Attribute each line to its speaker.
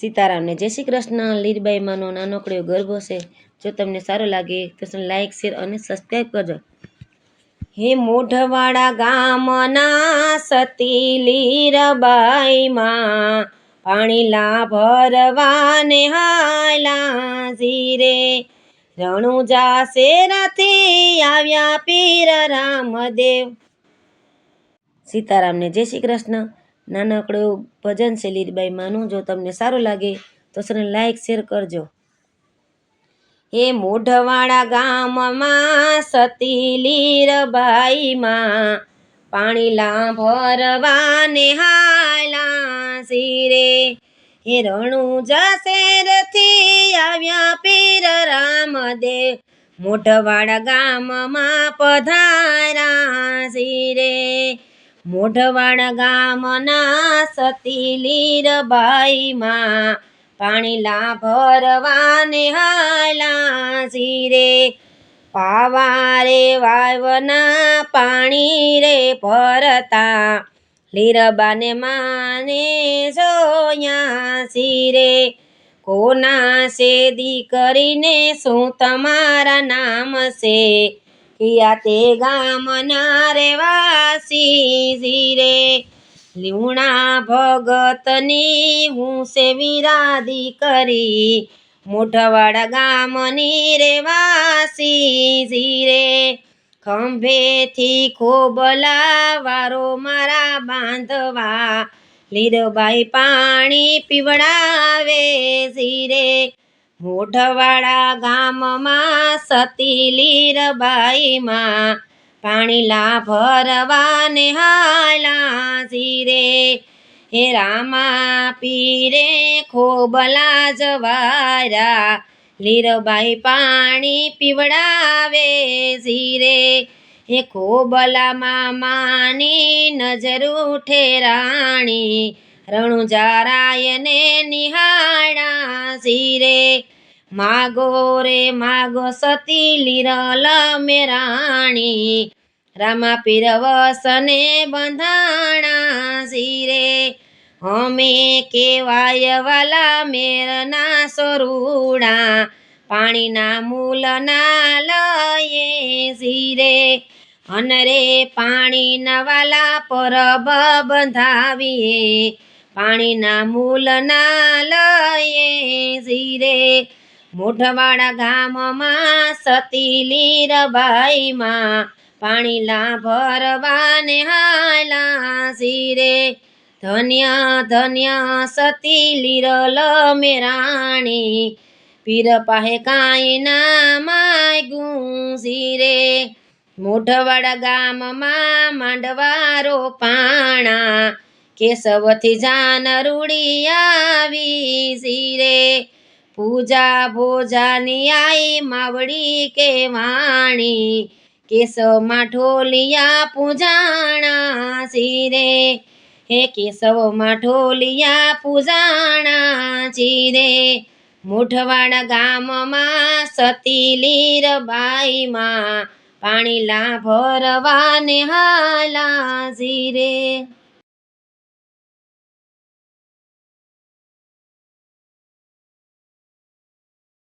Speaker 1: સીતારામને જય શ્રી કૃષ્ણ. લીરબાઈ માનો નાનકડો ગરબો છે. જો તમને સારું લાગે તો લાઈક શેર અને સબસ્ક્રાઈબ કરજો. હે મોઢવાડા ગામના સતી લીરબાઈમાં પાણીલા ભરવાને હાલા ઝીરે. રણુજા શેરાથી આવ્યા પીર રામદેવ. સીતારામને જય શ્રી કૃષ્ણ. નાનકડું એવું ભજન છે લીરબાઈ માનું. જો તમને સારું લાગે તો સર લાઈક, શેર કરજો. હે મોઢવાડા ગામમાં સતી લીરબાઈમાં પાણીલા ભરવાને હાલા શિરે. હે રણુ જસેરથી આવ્યા પીર રામદેવ. મોઢવાડા ગામમાં પધારા સિરે મોઢવાડા ગામના સતી લીરબાઈમાં પાણીલા ભરવાને હાલા સિરે પાવારે વાવના પાણી રે ભરતા, લીરબાને માને જોયા સિરે કોના છે દીકરીને શું તમારા નામ છે? કિયા તે ગામના રેવાસી ઝીરે. લીવણા ભગતની હું સે વિરાદી કરી. મોઢવાડા ગામની રેવાસી ઝીરે. ખંભેથી ખોબલા વારો મારા બાંધવા. લીરબાઈ પાણી પીવડાવે ઝીરે. મોઢવાડા ગામમાં સતી લીરબાઈમાં પાણીલા ભરવાને હાલા ઝીરે. હે રામા પીરે ખોબલા જવારા લીરબાઈ પાણી પીવડાવે ઝીરે. હે ખોબલામાં માની નજર ઉઠે રાણી. રણુજારાયને નિહાળા ઝીરે. માગો રે, માગો સતી, લીરલ મેરાણી. રામા પીરવસને બંધાણા શિરે અમે કેવાય વાલા મેરના સરૂડા. પાણીના મૂલના લયે શિરે અનરે પાણીના વાલા પરબ બંધાવીએ. પાણીના મૂલના લયે ઝીરે મોઢવાડા ગામમાં સતી લીરબાઈમાં પાણીલા ભરવાને હાલા ઝીરે. ધન્ય ધન્ય સતી લીરલ મેરાણી પીર પાહે કાંઈ ના માગ્યું ઝીરે. મોઢવાડા ગામમાં માંડવારો પાણા, કેશવથી જાન રૂડી આવી ઝીરે. પૂજા ભોજાની આઈ માવડી કે વાણી, કેશવમાં ઢોલિયા પૂજાણા શિરે હે કેશવમાં ઢોલિયા પૂજાણા ચીરે. મોઢવાડા ગામમાં સતી લીરબાઈમાં પાણીલા ભરવાને હાલા ઝીરે.